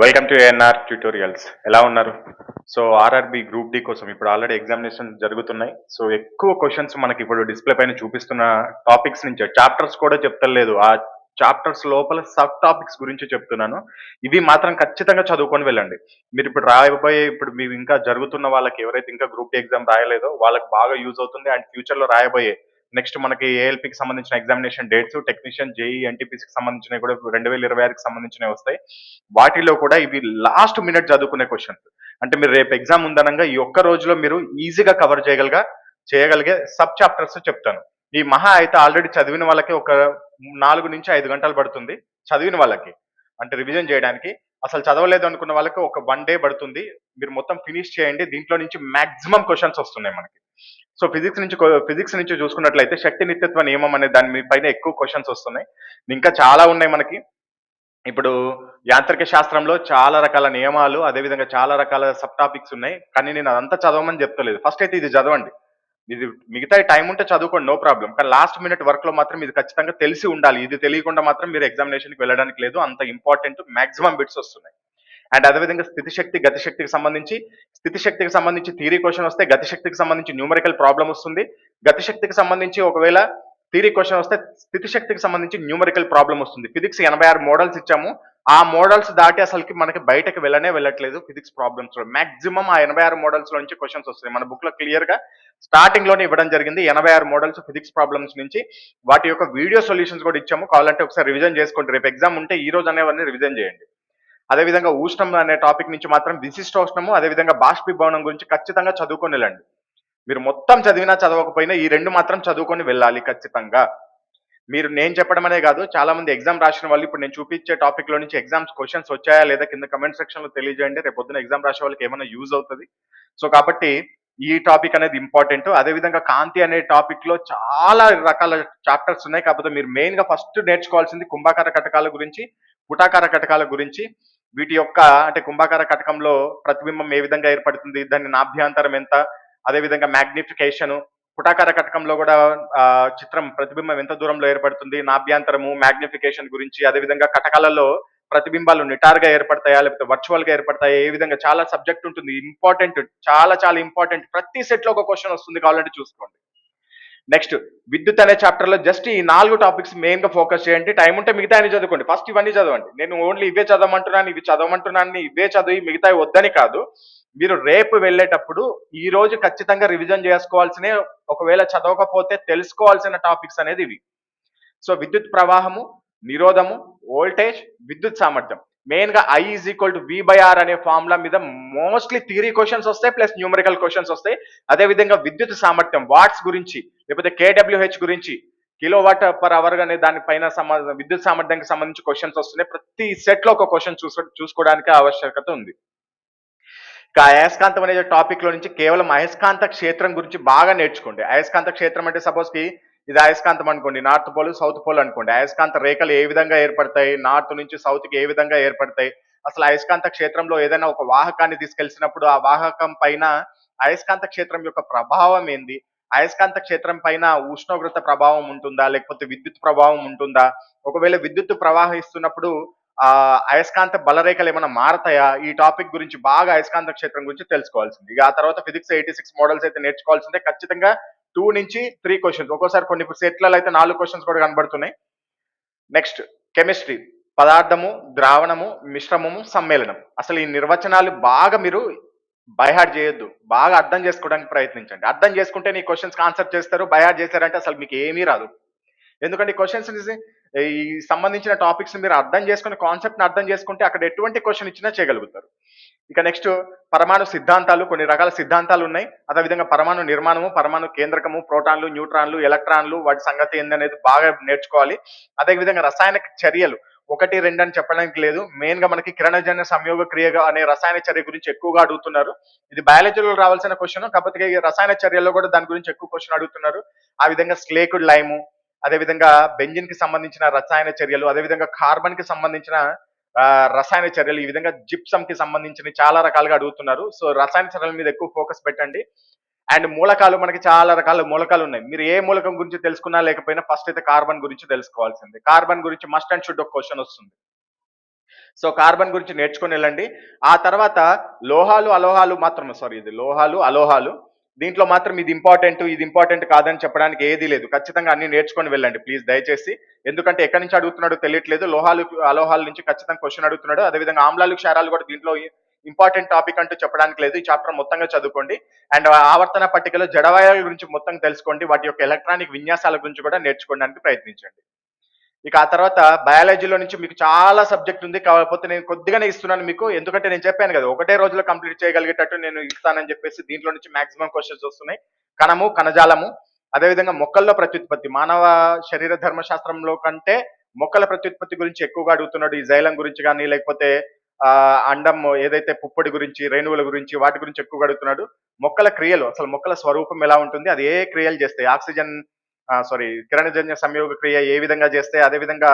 Welcome to ANR tutorials ఎలా ఉన్నారు? So RRB group D కోసం ఇప్పుడు ఆల్రెడీ ఎగ్జామినేషన్ జరుగుతున్నాయి. సో ఎక్కువ క్వశ్చన్స్ మనకి ఇప్పుడు డిస్ప్లే పైన చూపిస్తున్న టాపిక్స్ నుంచి చాప్టర్స్ కూడా చెప్తలేదు. ఆ చాప్టర్స్ లోపల సబ్ టాపిక్స్ గురించి చెప్తున్నాను. ఇవి మాత్రం ఖచ్చితంగా చదువుకొని వెళ్ళండి. మీరు ఇప్పుడు రాయబోయే ఇప్పుడు మీరు ఇంకా జరుగుతున్న వాళ్ళకి ఎవరైతే ఇంకా గ్రూప్ డి ఎగ్జామ్ రాయలేదో వాళ్ళకి బాగా యూజ్ అవుతుంది. అండ్ ఫ్యూచర్లో రాయబోయే నెక్స్ట్ మనకి ఏఎల్పికి సంబంధించిన ఎగ్జామినేషన్ డేట్స్ టెక్నీషియన్ జేఈ ఎన్టీపీసీకి సంబంధించినవి కూడా రెండు వేల ఇరవై ఆరుకి సంబంధించినవి వస్తాయి. వాటిలో కూడా ఇవి లాస్ట్ మినిట్ చదువుకునే క్వశ్చన్స్ అంటే మీరు రేపు ఎగ్జామ్ ఉందనంగా ఈ ఒక్క రోజులో మీరు ఈజీగా కవర్ చేయగలిగా చేయగలిగే సబ్ చాప్టర్స్ చెప్తాను. ఈ మహా అయితే ఆల్రెడీ చదివిన వాళ్ళకి ఒక నాలుగు నుంచి ఐదు గంటలు పడుతుంది చదివిన వాళ్ళకి. అంటే రివిజన్ చేయడానికి. అసలు చదవలేదు అనుకున్న వాళ్ళకి ఒక వన్ డే పడుతుంది. మీరు మొత్తం ఫినిష్ చేయండి. దీంట్లో నుంచి మాక్సిమం క్వశ్చన్స్ వస్తున్నాయి మనకి. సో ఫిజిక్స్ నుంచి ఫిజిక్స్ నుంచి చూసుకున్నట్లయితే శక్తి నిత్యత్వ నియమం అనే దాని మీ పైన ఎక్కువ క్వశ్చన్స్ వస్తున్నాయి. ఇంకా చాలా ఉన్నాయి మనకి. ఇప్పుడు యాంత్రిక శాస్త్రంలో చాలా రకాల నియమాలు అదేవిధంగా చాలా రకాల సబ్ టాపిక్స్ ఉన్నాయి. కానీ నేను అదంతా చదవమని చెప్తలేదు. ఫస్ట్ అయితే ఇది చదవండి. ఇది మిగతా టైం ఉంటే చదువుకోండి నో ప్రాబ్లం. కానీ లాస్ట్ మినిట్ వర్క్లో మాత్రం ఇది ఖచ్చితంగా తెలిసి ఉండాలి. ఇది తెలియకుండా మాత్రం మీరు ఎగ్జామినేషన్కి వెళ్ళడానికి లేదు. అంత ఇంపార్టెంట్ మాక్సిమం బిట్స్ వస్తున్నాయి. అండ్ అదేవిధంగా స్థితిశక్తి గతిశక్తికి సంబంధించి స్థితిశక్తికి సంబంధించి థీరీ క్వశ్చన్ వస్తే గతిశక్తికి సంబంధించి న్యూమరికల్ ప్రాబ్లం వస్తుంది. గతిశక్తికి సంబంధించి ఒకవేళ థీరీ క్వశ్చన్ వస్తే స్థితిశక్తికి సంబంధించి న్యూమరికల్ ప్రాబ్లం వస్తుంది. ఫిజిక్స్ ఎనభై ఆరు మోడల్స్ ఇచ్చాము. ఆ మోడల్స్ దాటి అసలుకి మనకి బయటకు వెళ్ళనే వెళ్ళట్లేదు ఫిజిక్స్ ప్రాబ్లమ్స్లో. మాక్సిమం ఆ ఎనభై ఆరు మోడల్స్లో నుంచి క్వశ్చన్స్ వస్తాయి మన బుక్లో క్లియర్గా స్టార్టింగ్లోనే ఇవ్వడం జరిగింది. ఎనభై ఆరు మోడల్స్ ఫిజిక్స్ ప్రాబ్లమ్స్ నుంచి వాటి యొక్క వీడియో సొల్యూషన్స్ కూడా ఇచ్చాము. కావాలంటే ఒకసారి రివిజన్ చేసుకోండి. రేపు ఎగ్జామ్ ఉంటే ఈ రోజు అనేవన్నీ రివిజన్ చేయండి. అదేవిధంగా ఉష్ణం అనే టాపిక్ నుంచి మాత్రం విశిష్టోష్ణము అదేవిధంగా బాష్పీభవనం గురించి ఖచ్చితంగా చదువుకొని వెళ్ళండి. మీరు మొత్తం చదివినా చదవకపోయినా ఈ రెండు మాత్రం చదువుకొని వెళ్ళాలి ఖచ్చితంగా. మీరు నేను చెప్పడం అనే కాదు చాలా మంది ఎగ్జామ్ రాసిన వాళ్ళు ఇప్పుడు నేను చూపించే టాపిక్లో నుంచి ఎగ్జామ్స్ క్వశ్చన్స్ వచ్చాయా లేదా కింద కమెంట్ సెక్షన్లో తెలియజేయండి. రేపు పొద్దున ఎగ్జామ్ రాసే వాళ్ళకి ఏమైనా యూజ్ అవుతుంది. సో కాబట్టి ఈ టాపిక్ అనేది ఇంపార్టెంట్ అదేవిధంగా కాంతి అనే టాపిక్లో చాలా రకాల చాప్టర్స్ ఉన్నాయి. కాకపోతే మీరు మెయిన్గా ఫస్ట్ నేర్చుకోవాల్సింది కుంభాకార కటకాల గురించి పుటాకార కటకాల గురించి వీటి యొక్క అంటే కుంభాకార కటకంలో ప్రతిబింబం ఏ విధంగా ఏర్పడుతుంది దాని నాభ్యంతరం ఎంత అదేవిధంగా మ్యాగ్నిఫికేషన్ పుటాకార కటకంలో కూడా చిత్రం ప్రతిబింబం ఎంత దూరంలో ఏర్పడుతుంది నాభ్యంతరము మ్యాగ్నిఫికేషన్ గురించి అదేవిధంగా కటకాలలో ప్రతిబింబాలు నిటారుగా ఏర్పడతాయా లేకపోతే వర్చువల్గా ఏర్పడతాయా ఏ విధంగా చాలా సబ్జెక్ట్ ఉంటుంది ఇంపార్టెంట్ చాలా చాలా ఇంపార్టెంట్ ప్రతి సెట్లో ఒక క్వశ్చన్ వస్తుంది కావాలంటే చూసుకోండి. నెక్స్ట్ విద్యుత్ అనే చాప్టర్లో జస్ట్ ఈ నాలుగు టాపిక్స్ మెయిన్గా ఫోకస్ చేయండి. టైం ఉంటే మిగతా అన్ని చదువుకోండి. ఫస్ట్ ఇవన్నీ చదవండి. నేను ఓన్లీ ఇవే చదవమంటున్నాను ఇవి చదవమంటున్నాను ఇవే చదివి మిగతా వద్దని కాదు. మీరు రేపు వెళ్ళేటప్పుడు ఈ రోజు ఖచ్చితంగా రివిజన్ చేసుకోవాల్సిన ఒకవేళ చదవకపోతే తెలుసుకోవాల్సిన టాపిక్స్ అనేది ఇవి. సో విద్యుత్ ప్రవాహము నిరోధము వోల్టేజ్ విద్యుత్ సామర్థ్యం. మెయిన్గా I is equal to V by R అనే ఫార్ములా మీద మోస్ట్లీ థియరీ క్వశ్చన్స్ వస్తాయి ప్లస్ న్యూమరికల్ క్వశ్చన్స్ వస్తాయి. అదే విధంగా విద్యుత్ సామర్థ్యం వాట్స్ గురించి లేకపోతే కేడబ్ల్యూహెచ్ గురించి కిలో వాట్ పర్ అవర్ అనే దానిపైన విద్యుత్ సామర్థ్యానికి సంబంధించి క్వశ్చన్స్ వస్తున్నాయి. ప్రతి సెట్లో ఒక క్వశ్చన్ చూసుకో చూసుకోవడానికి ఆవశ్యకత ఉంది. ఇక అయస్కాంతం అనే టాపిక్లో నుంచి కేవలం అయస్కాంత క్షేత్రం గురించి బాగా నేర్చుకోండి. అయస్కాంత క్షేత్రం అంటే సపోజ్కి ఇది అయస్కాంతం అనుకోండి నార్త్ పోల్ సౌత్ పోల్ అనుకోండి. అయస్కాంత రేఖలు ఏ విధంగా ఏర్పడతాయి నార్త్ నుంచి సౌత్కి ఏ విధంగా ఏర్పడతాయి? అసలు అయస్కాంత క్షేత్రంలో ఏదైనా ఒక వాహకాన్ని తీసుకెళ్సినప్పుడు ఆ వాహకం పైన అయస్కాంత క్షేత్రం యొక్క ప్రభావం ఏంది? అయస్కాంత క్షేత్రం పైన ఉష్ణోగ్రత ప్రభావం ఉంటుందా? లేకపోతే విద్యుత్ ప్రభావం ఉంటుందా? ఒకవేళ విద్యుత్ ప్రవాహిస్తున్నప్పుడు ఆ అయస్కాంత బలరేఖలు ఏమైనా మారతాయా? ఈ టాపిక్ గురించి బాగా అయస్కాంత క్షేత్రం గురించి తెలుసుకోవాల్సింది. ఇక ఆ తర్వాత ఫిజిక్స్ ఎయిటీ సిక్స్ మోడల్స్ అయితే నేర్చుకోవాల్సిందే. ఖచ్చితంగా టూ నుంచి త్రీ క్వశ్చన్స్. ఒక్కోసారి కొన్ని సెట్లలో అయితే నాలుగు క్వశ్చన్స్ కూడా కనబడుతున్నాయి. నెక్స్ట్ కెమిస్ట్రీ పదార్థము ద్రావణము మిశ్రమము సమ్మేళనం. అసలు ఈ నిర్వచనాలు బాగా మీరు బైహార్డ్ చేయొద్దు. బాగా అర్థం చేసుకోవడానికి ప్రయత్నించండి. అర్థం చేసుకుంటే నీ క్వశ్చన్స్ ఆన్సర్ చేస్తారు. బైహార్డ్ చేశారంటే అసలు మీకు ఏమీ రాదు. ఎందుకంటే క్వశ్చన్స్ ఈ సంబంధించిన టాపిక్స్ మీరు అర్థం చేసుకుని కాన్సెప్ట్ అర్థం చేసుకుంటే అక్కడ ఎటువంటి క్వశ్చన్ ఇచ్చినా చేయగలుగుతారు. ఇక నెక్స్ట్ పరమాణు సిద్ధాంతాలు కొన్ని రకాల సిద్ధాంతాలు ఉన్నాయి. అదేవిధంగా పరమాణు నిర్మాణము పరమాణు కేంద్రకము ప్రోటాన్లు న్యూట్రాన్లు ఎలక్ట్రాన్లు వాటి సంగతి ఏందనేది బాగా నేర్చుకోవాలి. అదేవిధంగా రసాయన చర్యలు ఒకటి రెండు అని చెప్పడానికి లేదు. మెయిన్గా మనకి కిరణజన్య సంయోగ క్రియగా అనే రసాయన చర్య గురించి ఎక్కువగా అడుగుతున్నారు. ఇది బయాలజీలో రావాల్సిన క్వశ్చన్ కాకపోతే ఈ రసాయన చర్యల్లో కూడా దాని గురించి ఎక్కువ క్వశ్చన్ అడుగుతున్నారు. ఆ విధంగా స్లేకుడ్ లైము అదేవిధంగా బెంజిన్కి సంబంధించిన రసాయన చర్యలు అదేవిధంగా కార్బన్కి సంబంధించిన రసాయన చర్యలు ఈ విధంగా జిప్సమ్కి సంబంధించిన చాలా రకాలుగా అడుగుతున్నారు. సో రసాయన చర్యల మీద ఎక్కువ ఫోకస్ పెట్టండి. అండ్ మూలకాలు మనకి చాలా రకాల మూలకాలు ఉన్నాయి. మీరు ఏ మూలకం గురించి తెలుసుకున్నా లేకపోయినా ఫస్ట్ అయితే కార్బన్ గురించి తెలుసుకోవాల్సింది. కార్బన్ గురించి మస్ట్ అండ్ షుడ్ ఒక క్వశ్చన్ వస్తుంది. సో కార్బన్ గురించి నేర్చుకుని వెళ్ళండి. ఆ తర్వాత లోహాలు అలోహాలు మాత్రమే సారీ ఇది లోహాలు అలోహాలు దీంట్లో మాత్రం ఇది ఇంపార్టెంట్ ఇది ఇంపార్టెంట్ కాదని చెప్పడానికి ఏది లేదు. ఖచ్చితంగా అన్ని నేర్చుకొని వెళ్ళండి ప్లీజ్ దయచేసి. ఎందుకంటే ఎక్కడి నుంచి అడుగుతున్నాడో తెలియట్లేదు. లోహాలు అలోహాల నుంచి ఖచ్చితంగా క్వశ్చన్ అడుగుతున్నాడు. అదేవిధంగా ఆమ్లాలు క్షారాలు కూడా దీంట్లో ఇంపార్టెంట్ టాపిక్ అంటూ చెప్పడానికి లేదు. ఈ చాప్టర్ మొత్తంగా చదువుకోండి. అండ్ ఆవర్తన పట్టికలో జడవాయాల గురించి మొత్తం తెలుసుకోండి. వాటి యొక్క ఎలక్ట్రానిక్ విన్యాసాల గురించి కూడా నేర్చుకోవడానికి ప్రయత్నించండి. ఇక ఆ తర్వాత బయాలజీలో నుంచి మీకు చాలా సబ్జెక్ట్ ఉంది. కాకపోతే నేను కొద్దిగానే ఇస్తున్నాను మీకు. ఎందుకంటే నేను చెప్పాను కదా ఒకటే రోజులో కంప్లీట్ చేయగలిగేటట్టు నేను ఇస్తానని చెప్పేసి దీంట్లో నుంచి మాక్సిమం క్వశ్చన్స్ వస్తున్నాయి. కణము కణజాలము అదేవిధంగా మొక్కల్లో ప్రత్యుత్పత్తి. మానవ శరీర ధర్మశాస్త్రంలో కంటే మొక్కల ప్రత్యుత్పత్తి గురించి ఎక్కువగా అడుగుతున్నాడు. ఈ జైలం గురించి కానీ లేకపోతే ఆ అండం ఏదైతే పుప్పొడి గురించి రేణువుల గురించి వాటి గురించి ఎక్కువగా అడుగుతున్నాడు. మొక్కల క్రియలు అసలు మొక్కల స్వరూపం ఎలా ఉంటుంది? అది ఏ క్రియలు చేస్తాయి? ఆక్సిజన్ సారీ కిరణజన్య సంయోగ క్రియ ఏ విధంగా చేస్తే అదే విధంగా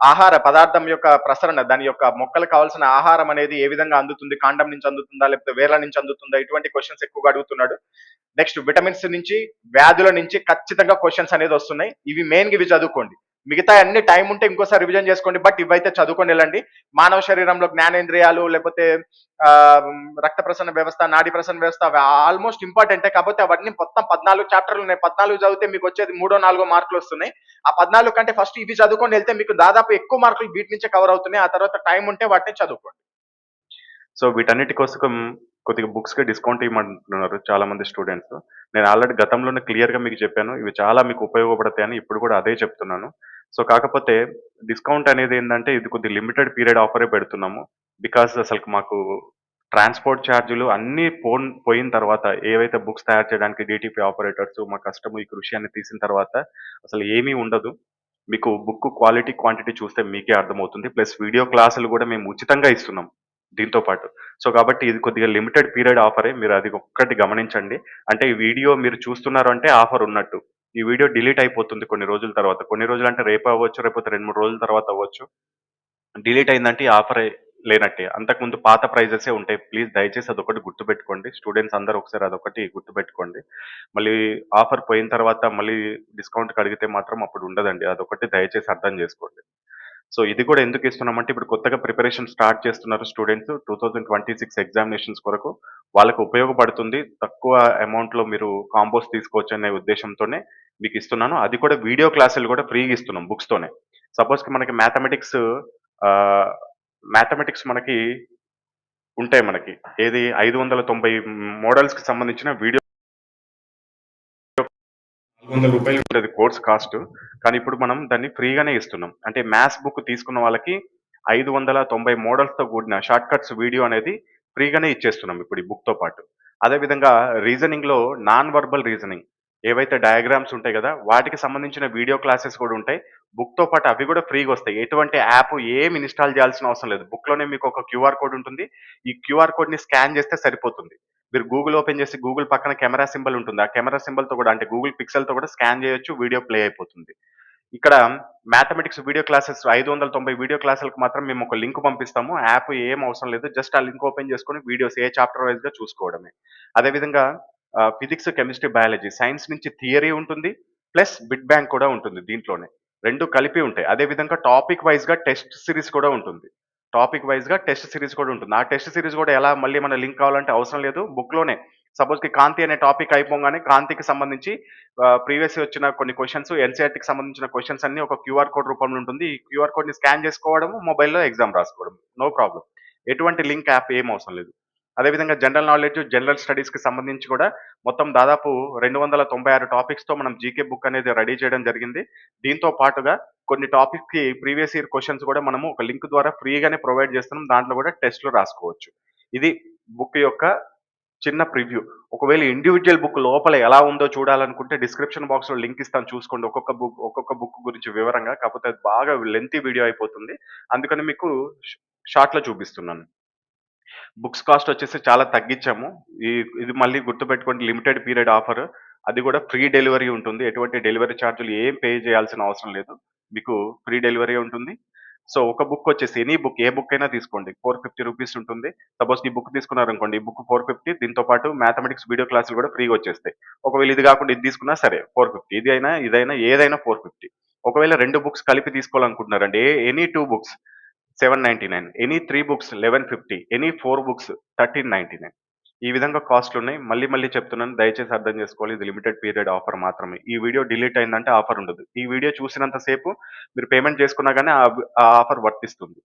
ఆహార పదార్థం యొక్క ప్రసరణ దాని యొక్క మొక్కలకు కావాల్సిన ఆహారం అనేది ఏ విధంగా అందుతుంది కాండం నుంచి అందుతుందా లేకపోతే వేర్ల నుంచి అందుతుందా ఇటువంటి క్వశ్చన్స్ ఎక్కువగా అడుగుతున్నాడు. నెక్స్ట్ విటమిన్స్ నుంచి వ్యాధుల నుంచి ఖచ్చితంగా క్వశ్చన్స్ అనేది వస్తున్నాయి. ఇవి మెయిన్ ఇవి చదువుకోండి. మిగతా అన్ని టైం ఉంటే ఇంకోసారి రివిజన్ చేసుకోండి. బట్ ఇవైతే చదువుకొని వెళ్ళండి. మానవ శరీరంలో జ్ఞానేంద్రియాలు లేకపోతే ఆ, రక్త ప్రసరణ వ్యవస్థ నాడి ప్రసరణ వ్యవస్థ అవి ఆల్మోస్ట్ ఇంపార్టెంటే కాకపోతే అవన్నీ మొత్తం పద్నాలుగు చాప్టర్లు ఉన్నాయి. పద్నాలుగు చదివితే మీకు వచ్చేది మూడో నాలుగో మార్కులు వస్తున్నాయి. ఆ పద్నాలుగు కంటే ఫస్ట్ ఇవి చదువుకొని వెళ్తే మీకు దాదాపు ఎక్కువ మార్కులు వీటి నుంచే కవర్ అవుతున్నాయి. ఆ తర్వాత టైం ఉంటే వాటిని చదువుకోండి. సో వీటన్నిటి కోసం కొద్దిగా బుక్స్కి డిస్కౌంట్ ఇవ్వమంటున్నారు చాలా మంది స్టూడెంట్స్ నేను ఆల్రెడీ గతంలోనే క్లియర్గా మీకు చెప్పాను. ఇవి చాలా మీకు ఉపయోగపడతాయని ఇప్పుడు కూడా అదే చెప్తున్నాను. సో కాకపోతే డిస్కౌంట్ అనేది ఏంటంటే ఇది కొద్ది లిమిటెడ్ పీరియడ్ ఆఫరే పెడుతున్నాము. బికాస్ అసలు మాకు ట్రాన్స్పోర్ట్ ఛార్జీలు అన్ని పోన్ పోయిన తర్వాత ఏవైతే బుక్స్ తయారు చేయడానికి డిటిపి ఆపరేటర్స్ మా కష్టము ఈ కృషి అని తీసిన తర్వాత అసలు ఏమీ ఉండదు. మీకు బుక్ క్వాలిటీ క్వాంటిటీ చూస్తే మీకే అర్థమవుతుంది. ప్లస్ వీడియో క్లాసులు కూడా మేము ఉచితంగా ఇస్తున్నాం దీంతో పాటు. సో కాబట్టి ఇది కొద్దిగా లిమిటెడ్ పీరియడ్ ఆఫరే. మీరు అది ఒక్కటి గమనించండి. అంటే ఈ వీడియో మీరు చూస్తున్నారు అంటే ఆఫర్ ఉన్నట్టు. ఈ వీడియో డిలీట్ అయిపోతుంది కొన్ని రోజుల తర్వాత. కొన్ని రోజులు అంటే రేపు అవ్వచ్చు రేపు రెండు మూడు రోజుల తర్వాత అవ్వచ్చు. డిలీట్ అయిందంటే ఈ ఆఫర్ లేనట్టే. అంతకుముందు పాత ప్రైజెసే ఉంటాయి. ప్లీజ్ దయచేసి అదొకటి గుర్తుపెట్టుకోండి. స్టూడెంట్స్ అందరూ ఒకసారి అదొకటి గుర్తుపెట్టుకోండి. మళ్ళీ ఆఫర్ పోయిన తర్వాత మళ్ళీ డిస్కౌంట్ అడిగితే మాత్రం అప్పుడు ఉండదండి. అదొకటి దయచేసి అర్థం చేసుకోండి. సో ఇది కూడా ఎందుకు ఇస్తున్నామంటే ఇప్పుడు కొత్తగా ప్రిపరేషన్ స్టార్ట్ చేస్తున్నారు students. Two thousand twenty six examinations కొరకు వాళ్ళకు ఉపయోగపడుతుంది. తక్కువ అమౌంట్లో మీరు కాంబోస్ తీసుకోవచ్చు అనే ఉద్దేశంతోనే మీకు ఇస్తున్నాను. అది కూడా వీడియో క్లాసులు కూడా ఫ్రీగా ఇస్తున్నాం బుక్స్తోనే సపోజ్కి మనకి మ్యాథమెటిక్స్ మ్యాథమెటిక్స్ మనకి ఉంటాయి మనకి. ఏది ఐదు వందల తొంభై మోడల్స్కి సంబంధించిన వీడియో వందల రూపాయలు ఉంటుంది కోర్స్ కాస్ట్. కానీ ఇప్పుడు మనం దాన్ని ఫ్రీగానే ఇస్తున్నాం. అంటే మ్యాథ్స్ బుక్ తీసుకున్న వాళ్ళకి ఐదు వందల తొంభై మోడల్స్తో కూడిన షార్ట్ కట్స్ వీడియో అనేది ఫ్రీగానే ఇచ్చేస్తున్నాం ఇప్పుడు ఈ బుక్తో పాటు. అదేవిధంగా రీజనింగ్లో నాన్ వర్బల్ రీజనింగ్ ఏవైతే డయాగ్రామ్స్ ఉంటాయి కదా వాటికి సంబంధించిన వీడియో క్లాసెస్ కూడా ఉంటాయి. బుక్తో పాటు అవి కూడా ఫ్రీగా వస్తాయి. ఎటువంటి యాప్ ఏం ఇన్స్టాల్ చేయాల్సిన అవసరం లేదు. బుక్లోనే మీకు ఒక క్యూఆర్ కోడ్ ఉంటుంది. ఈ క్యూఆర్ కోడ్ని స్కాన్ చేస్తే సరిపోతుంది. మీరు గూగుల్ ఓపెన్ చేసి గూగుల్ పక్కన కెమెరా సింబల్ ఉంటుంది. ఆ కెమెరా సింబల్తో కూడా అంటే గూగుల్ పిక్సెల్తో కూడా స్కాన్ చేయొచ్చు వీడియో ప్లే అయిపోతుంది. ఇక్కడ మ్యాథమెటిక్స్ వీడియో క్లాసెస్ ఐదు వందల తొంభై వీడియో క్లాసులకు మాత్రం మేము ఒక లింక్ పంపిస్తాము. యాప్ ఏం అవసరం లేదు జస్ట్ ఆ లింక్ ఓపెన్ చేసుకొని వీడియోస్ ఏ చాప్టర్ వైజ్గా చూసుకోవడమే. అదేవిధంగా ఫిజిక్స్ కెమిస్ట్రీ బయాలజీ సైన్స్ నుంచి థియరీ ఉంటుంది ప్లస్ బిట్ బ్యాంక్ కూడా ఉంటుంది దీంట్లోనే. రెండు కలిపి ఉంటాయి. అదేవిధంగా టాపిక్ వైజ్గా టెస్ట్ సిరీస్ కూడా ఉంటుంది. టాపిక్ వైజ్గా టెస్ట్ సిరీస్ కూడా ఉంటుంది. ఆ టెస్ట్ సిరీస్ కూడా ఎలా మళ్ళీ మన లింక్ కావాలంటే అవసరం లేదు. బుక్లోనే సపోజ్కి కాంతి అనే టాపిక్ అయిపోగానే కాంతికి సంబంధించి ప్రీవియస్ వచ్చిన కొన్ని క్వశ్చన్స్ ఎన్సీఆర్టీకి సంబంధించిన క్వశ్చన్స్ అన్ని ఒక క్యూఆర్ కోడ్ రూపంలో ఉంటుంది. ఈ క్యూఆర్ కోడ్ని స్కాన్ చేసుకోవడం మొబైల్లో ఎగ్జామ్ రాసుకోవడం నో ప్రాబ్లం ఎటువంటి లింక్ యాప్ ఏం అవసరం లేదు. అదేవిధంగా జనరల్ నాలెడ్జ్ జనరల్ స్టడీస్కి సంబంధించి కూడా మొత్తం దాదాపు రెండు వందల తొంభై ఆరు టాపిక్స్తో మనం జీకే బుక్ అనేది రెడీ చేయడం జరిగింది. దీంతో పాటుగా కొన్ని టాపిక్కి ప్రీవియస్ ఇయర్ క్వశ్చన్స్ కూడా మనము ఒక లింక్ ద్వారా ఫ్రీగానే ప్రొవైడ్ చేస్తున్నాం. దాంట్లో కూడా టెస్ట్లు రాసుకోవచ్చు. ఇది బుక్ యొక్క చిన్న ప్రివ్యూ ఒకవేళ ఇండివిజువల్ బుక్ లోపల ఎలా ఉందో చూడాలనుకుంటే డిస్క్రిప్షన్ బాక్స్లో లింక్ ఇస్తాను చూసుకోండి. ఒక్కొక్క బుక్ ఒక్కొక్క బుక్ గురించి వివరంగా. కాకపోతే అది బాగా లెంతీ వీడియో అయిపోతుంది. అందుకని మీకు షార్ట్లో చూపిస్తున్నాను. బుక్స్ కాస్ట్ వచ్చేసి చాలా తగ్గించాము. ఈ ఇది మళ్ళీ గుర్తుపెట్టుకోండి. లిమిటెడ్ పీరియడ్ ఆఫర్ అది కూడా ఫ్రీ డెలివరీ ఉంటుంది. ఎటువంటి డెలివరీ ఛార్జీలు ఏం పే చేయాల్సిన అవసరం లేదు. మీకు ఫ్రీ డెలివరీ ఉంటుంది. సో ఒక బుక్ వచ్చేసి ఎనీ బుక్ ఏ బుక్ అయినా తీసుకోండి. ఫోర్ ఫిఫ్టీ రూపీస్ ఉంటుంది. సపోజ్ ఈ బుక్ తీసుకున్నారనుకోండి ఈ బుక్ ఫోర్ ఫిఫ్టీ దీంతో పాటు మ్యాథమెటిక్స్ వీడియో క్లాసులు కూడా ఫ్రీగా వచ్చేస్తాయి. ఒకవేళ ఇది కాకుండా ఇది తీసుకున్నా సరే ఫోర్ ఫిఫ్టీ. ఇది అయినా ఇదైనా ఏదైనా ఫోర్ ఫిఫ్టీ. ఒకవేళ రెండు బుక్స్ కలిపి తీసుకోవాలనుకుంటున్నారండి ఏ any two books seven ninety nine any three books eleven fifty any four books thirteen ninety nine. ఈ విధంగా కాస్ట్లు ఉన్నాయి. మళ్ళీ మళ్ళీ చెప్తున్నాను దయచేసి అర్థం చేసుకోవాలి. ఇది లిమిటెడ్ పీరియడ్ ఆఫర్ మాత్రమే. ఈ వీడియో డిలీట్ అయిందంటే ఆఫర్ ఉండదు. ఈ వీడియో చూసినంత సేపు మీరు పేమెంట్ చేసుకున్నా కానీ ఆ ఆఫర్ వర్తిస్తుంది.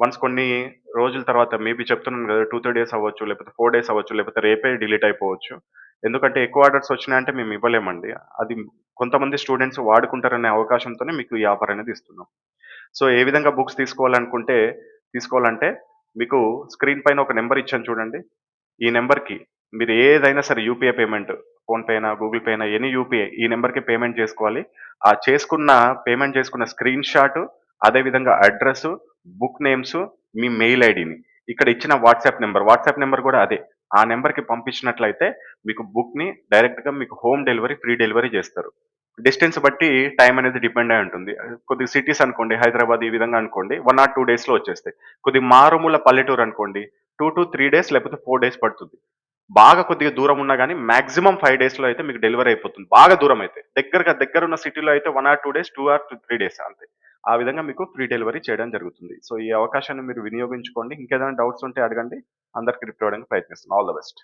వన్స్ కొన్ని రోజుల తర్వాత మేబీ చెప్తున్నాను కదా టూ త్రీ డేస్ అవ్వచ్చు లేకపోతే ఫోర్ డేస్ అవ్వచ్చు లేకపోతే రేపే డిలీట్ అయిపోవచ్చు. ఎందుకంటే ఎక్కువ ఆర్డర్స్ వచ్చినాయంటే మేము ఇవ్వలేమండి. అది కొంతమంది స్టూడెంట్స్ వాడుకుంటారనే అవకాశంతోనే మీకు ఈ ఆఫర్ అనేది ఇస్తున్నాం. సో ఏ విధంగా బుక్స్ తీసుకోవాలనుకుంటే తీసుకోవాలంటే మీకు స్క్రీన్ పైన ఒక నెంబర్ ఇచ్చాను చూడండి. ఈ నెంబర్కి మీరు ఏదైనా సరే యూపీఐ పేమెంట్ ఫోన్పే అయినా గూగుల్ పే అయినా ఎనీ యూపీఐ ఈ నెంబర్కి పేమెంట్ చేసుకోవాలి. ఆ చేసుకున్న పేమెంట్ చేసుకున్న స్క్రీన్ షాట్ అదేవిధంగా అడ్రస్ బుక్ నేమ్స్ మీ మెయిల్ ఐడిని. ఇక్కడ ఇచ్చిన వాట్సాప్ నెంబర్ వాట్సాప్ నెంబర్ కూడా అదే. ఆ నెంబర్కి పంపించినట్లయితే మీకు బుక్ని డైరెక్ట్గా మీకు హోమ్ డెలివరీ ఫ్రీ డెలివరీ చేస్తారు. డిస్టెన్స్ బట్టి టైం అనేది డిపెండ్ అయి ఉంటుంది. కొద్ది సిటీస్ అనుకోండి హైదరాబాద్ ఈ విధంగా అనుకోండి వన్ ఆర్ టూ డేస్లో వచ్చేస్తాయి. కొద్ది మారుమూల పల్లెటూరు అనుకోండి టూ టు త్రీ డేస్ లేకపోతే ఫోర్ డేస్ పడుతుంది. బాగా కొద్దిగా దూరం ఉన్నా కానీ మాక్సిమం ఫైవ్ డేస్లో అయితే మీకు డెలివరీ అయిపోతుంది. బాగా దూరం అయితే. దగ్గరగా దగ్గర ఉన్న సిటీలో అయితే one or two days two or three days అంతే. ఆ విధంగా మీకు ఫ్రీ డెలివరీ చేయడం జరుగుతుంది. సో ఈ అవకాశాన్ని మీరు వినియోగించుకోండి. ఇంకేదైనా డౌట్స్ ఉంటే అడగండి. అందరికి రిప్లై అవ్వడానికి ప్రయత్నిస్తున్నాను ఆల్ ద బెస్ట్